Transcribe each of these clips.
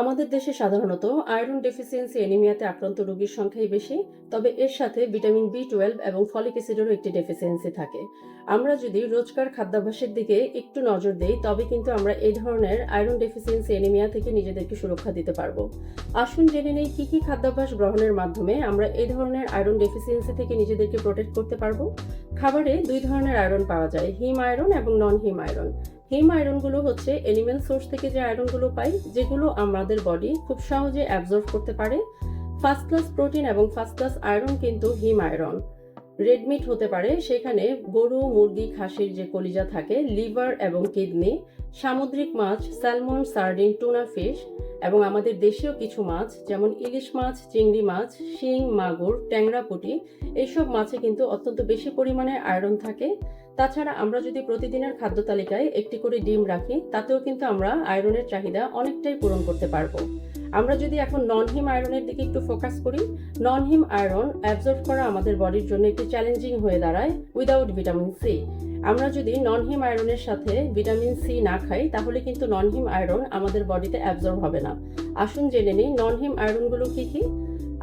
আমাদের দেশে সাধারণত আয়রন ডেফিসিয়েন্সি অ্যানিমিয়াতে আক্রান্ত রোগীর সংখ্যাই বেশি, তবে এর সাথে ভিটামিন বি টুয়েলভ এবং ফলিক অ্যাসিডেরও একটি ডেফিসিয়েন্সি থাকে। আমরা যদি রোজকার খাদ্যাভ্যাসের দিকে একটু নজর দেই, তবে কিন্তু আমরা এই ধরনের আয়রন ডেফিসিয়েন্সি অ্যানিমিয়া থেকে নিজেদেরকে সুরক্ষা দিতে পারব। আসুন জেনে নেই কী কী খাদ্যাভ্যাস গ্রহণের মাধ্যমে আমরা এই ধরনের আয়রন ডেফিসিয়েন্সি থেকে নিজেদেরকে প্রোটেক্ট করতে পারব? খাবারে দুই ধরনের আয়রন পাওয়া যায়, হিম আয়রন এবং নন হিম আয়রন। হিম আয়রনগুলো হচ্ছে এনিম্যাল সোর্স থেকে যে আয়রনগুলো পাই, যেগুলো আমাদের বডি খুব সহজে অ্যাবজর্ব করতে পারে। ফার্স্ট ক্লাস প্রোটিন এবং ফার্স্ট ক্লাস আয়রন কিন্তু হিম আয়রন রেড মিট হতে পারে, সেখানে গরু, মুরগি, খাসির যে কলিজা থাকে লিভার এবং কিডনি সামুদ্রিক মাছ স্যালমন সার্ডিন টুনা ফিশ এবং আমাদের দেশীয় কিছু মাছ, যেমন ইলিশ মাছ, চিংড়ি মাছ, শিং, মাগুর, ট্যাংরা পুঁটি এইসব মাছে কিন্তু অত্যন্ত বেশি পরিমাণে আয়রন থাকে। তাছাড়া আমরা যদি প্রতিদিনের খাদ্য তালিকায় একটি করে ডিম রাখি, তাতেও কিন্তু আমরা আয়রনের চাহিদা অনেকটাই পূরণ করতে পারব। আমরা যদি এখন নন হিম আয়রনের দিকে একটু ফোকাস করি নন হিম আয়রন অ্যাবজর্ব করা আমাদের বডির জন্য একটি চ্যালেঞ্জিং হয়ে দাঁড়ায় উইদাউট ভিটামিন সি আমরা যদি নন হিম আয়রনের সাথে ভিটামিন সি না খাই, তাহলে কিন্তু নন হিম আয়রন আমাদের বডিতে অ্যাবজর্ব হবে না। আসুন জেনে নিই নন হিম আয়রনগুলো কি কি?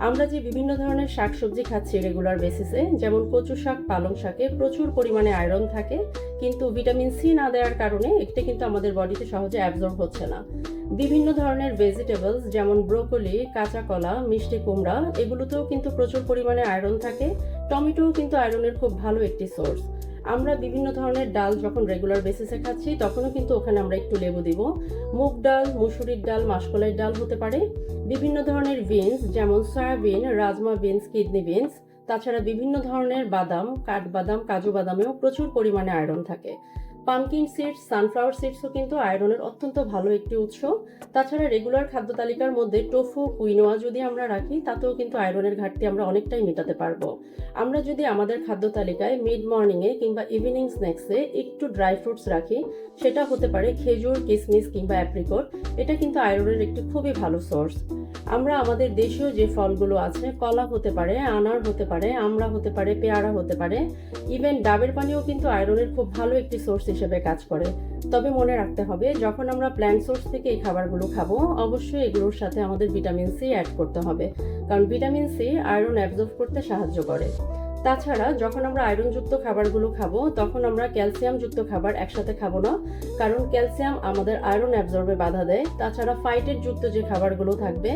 আমরা যে বিভিন্ন ধরনের শাকসবজি খাচ্ছি রেগুলার বেসিসে যেমন কচু শাক, পালং শাকে, প্রচুর পরিমাণে আয়রন থাকে, কিন্তু ভিটামিন সি না দেওয়ার কারণে এটা কিন্তু আমাদের বডিতে সহজে অ্যাবজর্ব হচ্ছে না। বিভিন্ন ধরনের ভেজিটেবলস যেমন ব্রোকলি কাঁচা কলা, মিষ্টি কুমড়া, এগুলোতেও কিন্তু প্রচুর পরিমাণে আয়রন থাকে। টমেটোও কিন্তু আয়রনের খুব ভালো একটি সোর্স আমরা বিভিন্ন ধরনের ডাল যখন রেগুলার বেসিসে খাচ্ছি, তখনও কিন্তু ওখানে আমরা একটু লেবু দিব। মুগ ডাল, মুসুরির ডাল, মাসকলাইয়ের ডাল হতে পারে। বিভিন্ন ধরনের বিনস যেমন soybean rajma beans kidney beans তাছাড়া বিভিন্ন ধরনের বাদাম, কাঠবাদাম, কাজু বাদামেও প্রচুর পরিমাণে আয়রন থাকে। পামকিন সিডস সানফ্লাওয়ার সিডসও কিন্তু আয়রনের অত্যন্ত ভালো একটি উৎস। তাছাড়া রেগুলার খাদ্য তালিকার মধ্যে টোফু কুইনোয়া যদি আমরা রাখি, তাতেও কিন্তু আয়রনের ঘাটতি আমরা অনেকটাই মেটাতে পারব। আমরা যদি আমাদের খাদ্য তালিকায় মিড মর্নিংয়ে কিংবা ইভিনিং স্ন্যাক্সে একটু ড্রাই ফ্রুটস রাখি, সেটা হতে পারে খেজুর, কিসমিস কিংবা অ্যাপ্রিকট এটা কিন্তু আয়রনের একটি খুবই ভালো সোর্স আমরা আমাদের দেশীয় যে ফলগুলো আছে, কলা হতে পারে, আনার হতে পারে, আমড়া হতে পারে, পেয়ারা হতে পারে ইভেন ডাবের পানিও কিন্তু আয়রনের খুব ভালো একটি সোর্স হিসেবে কাজ করে। তবে মনে রাখতে হবে, যখন আমরা প্ল্যান্ট সোর্স থেকে এই খাবারগুলো খাব, অবশ্যই এগুলোর সাথে আমাদের ভিটামিন সি অ্যাড করতে হবে। কারণ ভিটামিন সি আয়রন অ্যাবজর্ব করতে সাহায্য করে। তাছাড়া যখন আমরা আয়রনযুক্ত খাবারগুলো খাব, তখন আমরা ক্যালসিয়ামযুক্ত খাবার একসাথে খাব না। কারণ ক্যালসিয়াম আমাদের আয়রন অ্যাবজর্বে বাধা দেয়। তাছাড়া ফাইটের যুক্ত যে খাবারগুলো থাকবে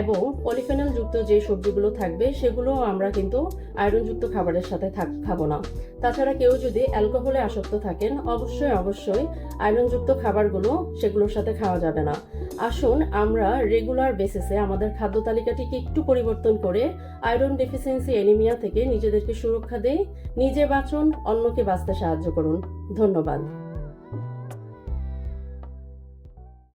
এবং পলিফেনল যুক্ত যে সবজিগুলো থাকবে, সেগুলোও আমরা কিন্তু আয়রনযুক্ত খাবারের সাথে থাক, খাব না। তাছাড়া কেউ যদি অ্যালকোহলে আসক্ত থাকেন, অবশ্যই অবশ্যই আয়রনযুক্ত খাবারগুলো সেগুলোর সাথে খাওয়া যাবে না। আসুন, আমরা রেগুলার বেসিসে আমাদের খাদ্য তালিকাটিকে একটু পরিবর্তন করে আয়রন ডেফিসিয়েন্সি অ্যানিমিয়া থেকে নিজেদেরকে সুরক্ষা দেই, নিজে বাঁচুন, অন্যকে বাঁচতে সাহায্য করুন। ধন্যবাদ।